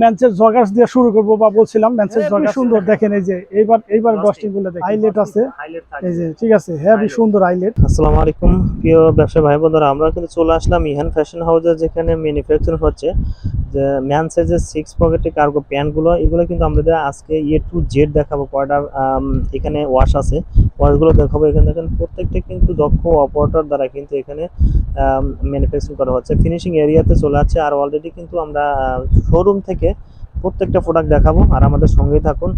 ম্যানচেস joggers দিয়ে শুরু করব বা বলছিলাম ম্যানচেস জগার্স সুন্দর দেখেন এই যে এইবার এইবার দশটি গুলো দেখেন। আইলেট আছে। এই যে ঠিক আছে হেভি সুন্দর আইলেট আসসালামু আলাইকুম প্রিয় ব্যবসায়ী ভাই বোনেরা আমরা কিন্তু চলে আসলাম ইহান ফ্যাশন হাউসে যেখানে ম্যানুফ্যাকচার হচ্ছে। যে ম্যান সাইজের সিক্স পকেটে কার্গো প্যান্টগুলো এগুলো কিন্তু আমরা আজকে এ টু জেড দেখাবো। কয়টা এখানে ওয়াশ আছে। ওয়াশগুলো দেখাবো। এখানে দেখেন প্রত্যেকটা কিন্তু দক্ষ অপারেটর দ্বারা কিন্তু এখানে ম্যানুফ্যাকচারিং করা হচ্ছে। ফিনিশিং এরিয়াতে চলে আসছে। আর অলরেডি কিন্তু আমরা শোরুম থেকে প্রত্যেকটা প্রোডাক্ট দেখাবো আর আমাদের সঙ্গেই থাকুন।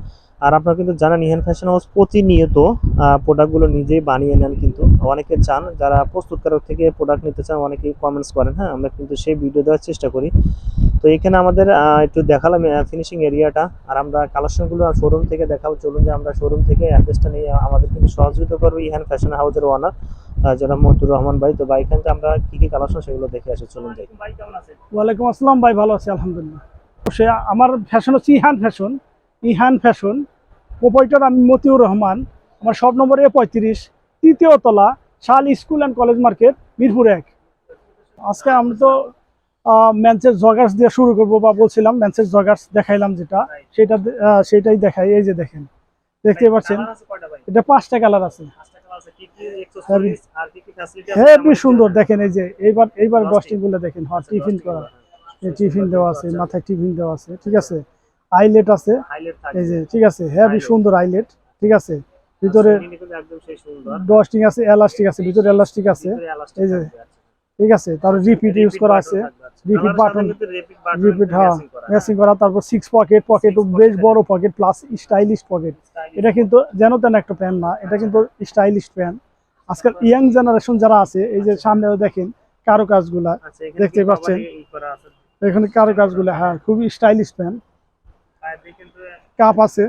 আর আপনারা কিন্তু জানেন ইহান ফ্যাশন হাউস প্রতিনিয়ত প্রোডাক্টগুলো নিজেই বানিয়ে নেন কিন্তু অনেকে চান, যারা প্রস্তুতকারক থেকে প্রোডাক্ট নিতে চান অনেকেই কমেন্টস করেন হ্যাঁ আমরা কিন্তু সেই ভিডিও দেওয়ার চেষ্টা করি। তো এখানে আমাদের একটু দেখালাম ফিনিশিং এরিয়াটা আর আমরা কালেকশনগুলো শোরুম থেকে দেখাবো। চলুন যে আমরা শোরুম থেকে অ্যাড্রেসটা নিয়ে, আমাদের কিন্তু সহযোগিতা করবে ইহান ফ্যাশন হাউসের ওনার যারা মতুর রহমান ভাই। তো ভাই, এখান থেকে আমরা কি কি কালেকশন সেগুলো দেখে আসি, চলুন দেখি ওয়ালাইকুম আসসালাম ভাই, ভালো আছি, আলহামদুলিল্লাহ। সে আমার ফ্যাশন হচ্ছে Ihan fashion Ihan fashion proprietor আমি মতিউর রহমান আমার সব নম্বর এ পঁয়ত্রিশ তৃতীয় তলা শাল school and college market Mirpur এক। আজকে আমরা তো ম্যানচেস জগার্স দিয়ে শুরু করব বা বলছিলাম ম্যানচেস জগার্স দেখাইলাম যেটা সেটা সেটাই দেখাই এই যে দেখেন দেখতে পাচ্ছেন? এটা পাঁচটা কালার আছে। হেভি সুন্দর দেখেন এই যে এইবার এইবার দশটি গুলো দেখেন হ্যাঁ টিফিন করা। টিফিন দেওয়া আছে মাথায় টিফিন দেওয়া আছে ঠিক আছে? আইলেট আছে। এই যে ঠিক আছে হেভি সুন্দর আইলেট ঠিক আছে? ভিতরে একদম ডস্টিং আছে এলাস্টিক আছে ভিতরে এলাস্টিক আছে। এই যে ঠিক আছে তারপর রিপিট ইউজ করা আছে। রিপিট বাটন রিপিট হ্যাঁ ম্যাচিং করা তারপর সিক্স পকেট পকেট বেশ বড় পকেট প্লাস স্টাইলিশ পকেট এটা কিন্তু যেন তেন একটা প্যান না এটা কিন্তু স্টাইলিশ প্যান আজকাল ইয়াং জেনারেশন যারা আছে এই যে সামনেও দেখেন কারও কাজগুলা দেখতে পাচ্ছেন। এখানে কারও কাজগুলা হ্যাঁ খুবই স্টাইলিশ প্যান কাপ আছে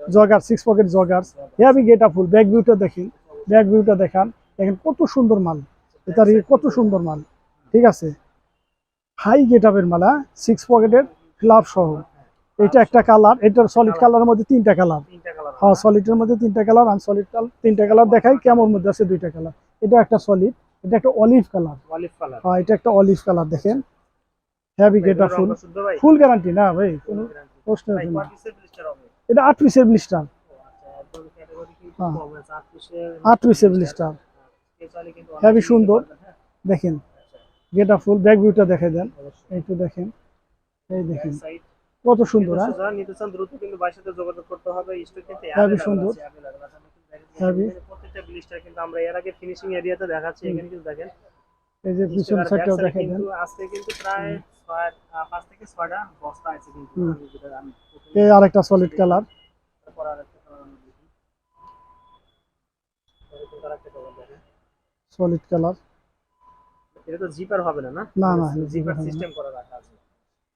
jogger six pocket jogger. Heavy get full back ভিউটা দেখেন ব্যাক ভিউটা দেখান। দেখেন কত সুন্দর মাল এটার কত সুন্দর মাল ঠিক আছে? হাই গেট আপের মালা সিক্স পকেটের ফ্লাপ সহ। এটা একটা কালার এটার সলিড কালারের মধ্যে তিনটা কালার হ্যাঁ সলিডের মধ্যে তিনটা কালার আনসলিড কালার তিনটা কালার দেখাই কেমন মধ্যে আছে দুইটা কালার এটা একটা সলিড এটা একটা অলিভ কালার অলিভ কালার হ্যাঁ এটা একটা অলিভ কালার দেখেন। হেভি গেটা ফুল ফুল গ্যারান্টি না ভাই কোনো প্রশ্ন না এটা আট পিসের ব্লিস্টার হ্যাঁ। আট পিসের ব্লিস্টার হেভি সুন্দর। দেখেন গেটা ফুল ব্যাক ভিউটা দেখে দেন। একটু দেখেন এই দেখেন। কত সুন্দর হ্যাঁ। নিতে চান দ্রুত কিন্তু ভাইয়ের সাথে যোগাযোগ করতে হবে। স্টক কিন্তু Heavy সুন্দর। এখানে প্রত্যেকটা ব্লিস্টার কিন্তু আমরা এর আগে ফিনিশিং এরিয়াতে দেখাচ্ছি এখানে কিন্তু দেখেন এই যে পিছন সাইডটাও দেন। আজকে কিন্তু প্রায় ছয় আহ, পাঁচ থেকে ছয়টা বস্তা আছে কিন্তু এই আরেকটা সলিড কালার তারপর আরেকটা। সলিড কালার এটা তো জিপার হবে না না? না, না, জিপার। সিস্টেম করা রাখা আছে।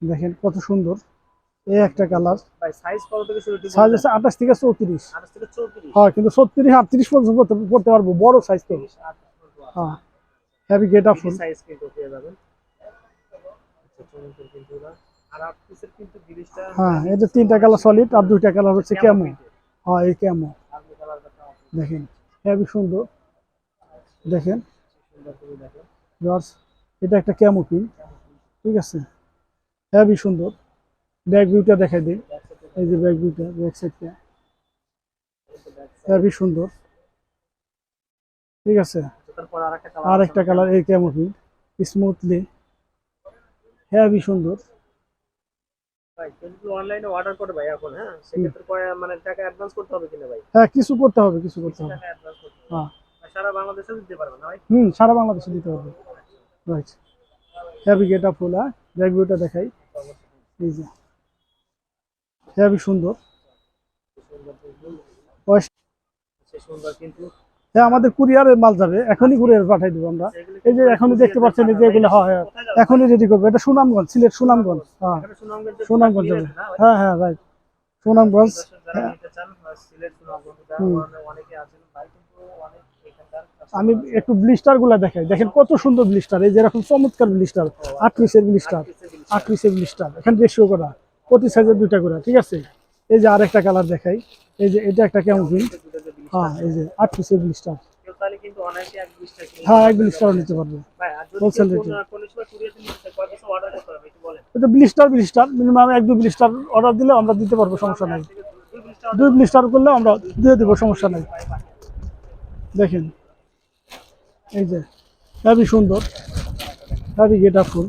দেখেন কত সুন্দর। এই একটা কালার ভাই সাইজ কত থেকে শুরু সাইজ আছে আঠাশ থেকে চৌত্রিশ। 28 থেকে 34 হ্যাঁ কিন্তু ছত্রিশ আটত্রিশ পর্যন্ত পড়তে- পড়তে পারব বড় সাইজ তো। 30, 38 হ্যাঁ। Heavy get up full size কিন্তু পেয়ে যাবেন। আচ্ছা। আর পিসের কিন্তু জিনিসটা হ্যাঁ এটা তিনটা কালার সলিড আর দুইটা কালার হচ্ছে ক্যামো হ্যাঁ এই কেমন? দেখেন হেভি সুন্দর। দেখেন। জর্জ এটা একটা ক্যামো পিন ঠিক আছে? হেভি সুন্দর। ব্যাক ভিউটা দেখাই দিই। এই যে ব্যাক ভিউটা ব্যাক সাইডটা হেভি সুন্দর। ঠিক আছে? তারপর আরেকটা কালার আর একটা কালার এই ক্যামো পিন স্মুথলি হেভি সুন্দর। অনলাইনে অর্ডার করে ভাই এখন হ্যাঁ? সেক্ষেত্রে মানে টাকা অ্যাডভান্স করতে হবে কিনা ভাই? হ্যাঁ কিছু করতে হবে কিছু করতে হবে। হ্যাঁ। সারা বাংলাদেশে দিতে পারবেন না ভাই? হুম সারা বাংলাদেশে দিতে হবে। রাইট হেভি গেটা ফুল হ্যাঁ? ব্যাক ভিউটা দেখাই। এই যে। হেভি সুন্দর। সুন্দর কিন্তু হ্যাঁ আমাদের কুরিয়ারের মাল যাবে, এখনই কুরিয়ার পাঠাই দেবো আমরা। এই যে এখনই দেখতে পাচ্ছেন যে এগুলো, হয় হ্যাঁ এখনই রেডি করব। এটা সুনামগঞ্জ, সিলেট সুনামগঞ্জ হ্যাঁ। সুনামগঞ্জে যাবে? হ্যাঁ হ্যাঁ রাইট সুনামগঞ্জ এখানকার আমি একটু ব্লিস্টারগুলা দেখাই। দেখেন কত সুন্দর ব্লিস্টার এই যেরকম চমৎকার ব্লিস্টার আট পিসের ব্লিস্টার আট পিসের ব্লিস্টার এখানে রেশিও করা, প্রতি সাইজের দুইটা করে, ঠিক আছে? এই যে আরেকটা কালার দেখাই। এই যে এটা একটা কেমন হ্যাঁ এই যে আট পিসের ব্লিস্টার হ্যাঁ এক ব্লিস্টার নিতে পারবে। বলেন। এটা ব্লিস্টার ব্লিস্টার মিনিমাম এক দুই ব্লিস্টার অর্ডার দিলে আমরা দিতে পারব সমস্যা নেই। দুই ব্লিস্টার করলে আমরা দিয়ে দেবো সমস্যা নেই। দেখেন। এই যে হেভি সুন্দর। হেভি গেটা ফুল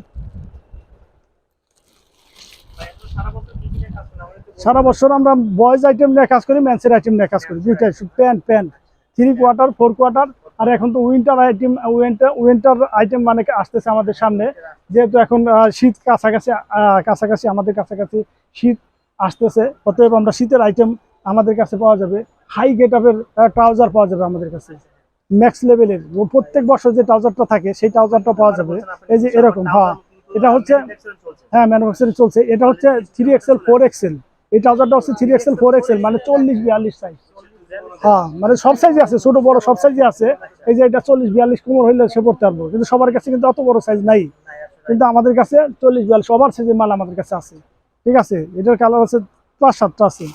ভাই, আপনি সারা বছর কি কি নিয়ে কাজ করেন? আমাদের একটু সারা বছর আমরা বয়েজ আইটেম নিয়ে কাজ করি ম্যান্সের আইটেম নিয়ে কাজ করি। দুইটাই pant pant three quarter four quarter আর এখন তো winter item winter winter item মানে আসতেছে আমাদের সামনে। যেহেতু এখন শীত কাছাকাছি কাছাকাছি, আমাদের কাছাকাছি শীত আসতেছে, অতএব আমরা শীতের আইটেম আমাদের কাছে পাওয়া যাবে। হাই গেট আপের ট্রাউজার পাওয়া যাবে আমাদের কাছে। ম্যাক্স লেভেলের প্রত্যেক বছর যে ট্রাউজারটা থাকে, সেই ট্রাউজারটা পাওয়া যাবে। এই যে এরকম হ্যাঁ। এটা হচ্ছে। হ্যাঁ ম্যানুফ্যাকচারিং চলছে। এটা হচ্ছে থ্রি এক্সেল ফোর এক্সেল এই ট্রাউজারটা হচ্ছে থ্রি এক্সেল ফোর এক্সেল মানে চল্লিশ বিয়াল্লিশ সাইজ হ্যাঁ মানে সব সাইজে আছে, ছোট, বড় সব সাইজে আছে। এই যে এটা চল্লিশ বিয়াল্লিশ কোমর হইলে সে পড়তে পারব। কিন্তু সবার কাছে কিন্তু অত বড় সাইজ নাই। কিন্তু আমাদের কাছে চল্লিশ বিয়াল্লিশ সবার সাইজের মাল আমাদের কাছে আছে। ঠিক আছে? এটার কালার আছে পাঁচ সাতটা আছে।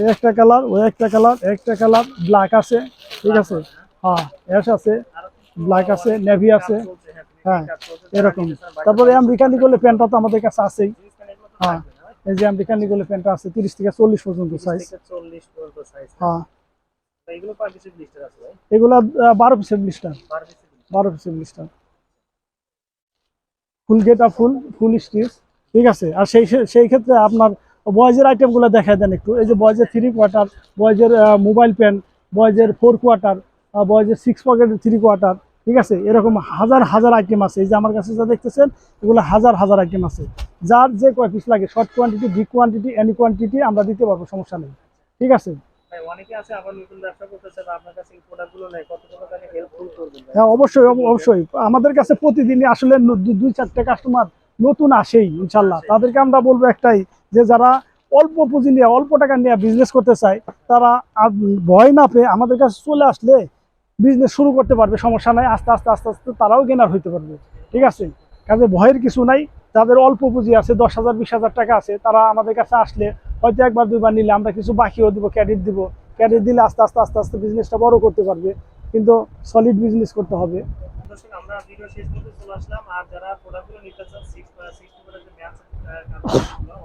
এই একটা কালার ওই একটা কালার একটা কালার ব্ল্যাক আছে। ঠিক আছে? হ্যাঁ অ্যাশ আছে ব্ল্যাক আছে নেভি আছে। হ্যাঁ। এরকম। তারপরে আমেরিকানি করলে প্যান্টটা তো আমাদের কাছে আছেই। হ্যাঁ। এই যে আমেরিকানি করলে প্যান্টটা আছে তিরিশ থেকে চল্লিশ পর্যন্ত সাইজ থেকে 40 পর্যন্ত size। হ্যাঁ। এগুলো কয় পিসের আছে ভাই? এগুলা আহ, বারো পিসের ব্লিস্টার 12 পিসের ব্লিস্টার ফুল গেটা ফুল ফুল স্টিচ ঠিক আছে? আর সেই সেই ক্ষেত্রে আপনার বয়েজের আইটেমগুলো দেখায় দেন একটু। এই যে বয়েজের থ্রি কোয়ার্টার বয়েজের মোবাইল পেন বয়েজের ফোর কোয়ার্টার বয়েজের সিক্স পকেটের থ্রি কোয়ার্টার ঠিক আছে? এরকম হাজার হাজার আইটেম আছে। এই যে আমার কাছে যা দেখতেছেন এগুলো হাজার হাজার আইটেম আছে। যার যে কয় পিস লাগে short quantity big quantity any quantity আমরা দিতে পারব সমস্যা নেই। ঠিক আছে? হ্যাঁ অবশ্যই অব- অবশ্যই। আমাদের কাছে প্রতিদিনই আসলে দুই চারটে কাস্টমার নতুন আসেই ইনশাল্লাহ। তাদেরকে আমরা বলব একটাই যে যারা অল্প পুঁজি নিয়ে অল্প টাকা নিয়ে বিজনেস করতে চায় তারা ভয় না পেয়ে আমাদের কাছে চলে আসলে বিজনেস শুরু করতে পারবে সমস্যা নাই আস্তে আস্তে আস্তে আস্তে তারাও গেনার হইতে পারবে। ঠিক আছে? কাজে ভয়ের কিছু নাই। যাদের অল্প পুঁজি আছে দশ হাজার বিশ হাজার টাকা আছে তারা আমাদের কাছে আসলে হয়তো একবার দুইবার নিলে আমরা কিছু বাকিও দিব ক্রেডিট দিব। ক্রেডিট দিলে আস্তে আস্তে আস্তে আস্তে বিজনেসটা বড় করতে পারবে কিন্তু সলিড বিজনেস করতে হবে। আমরা ভিডিও শেষ পর্যন্ত চলে আসলাম। আর যারা প্রোডাক্ট নিতে চান সিক্স সিক্স যে ম্যাচ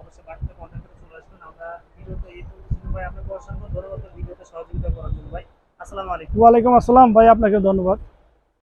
অবশ্যই বাড়িতে কন্ট্যাক্ট করে চলে আসবেন। আমরা ভিডিওতে এই পর্যন্ত ভাই আপনাকে অসংখ্য ধন্যবাদ। ভিডিওতে সহযোগিতা করার জন্য ভাই। আসসালামু আলাইকুম। ওয়ালাইকুম আসসালাম। ভাই আপনাকে ধন্যবাদ।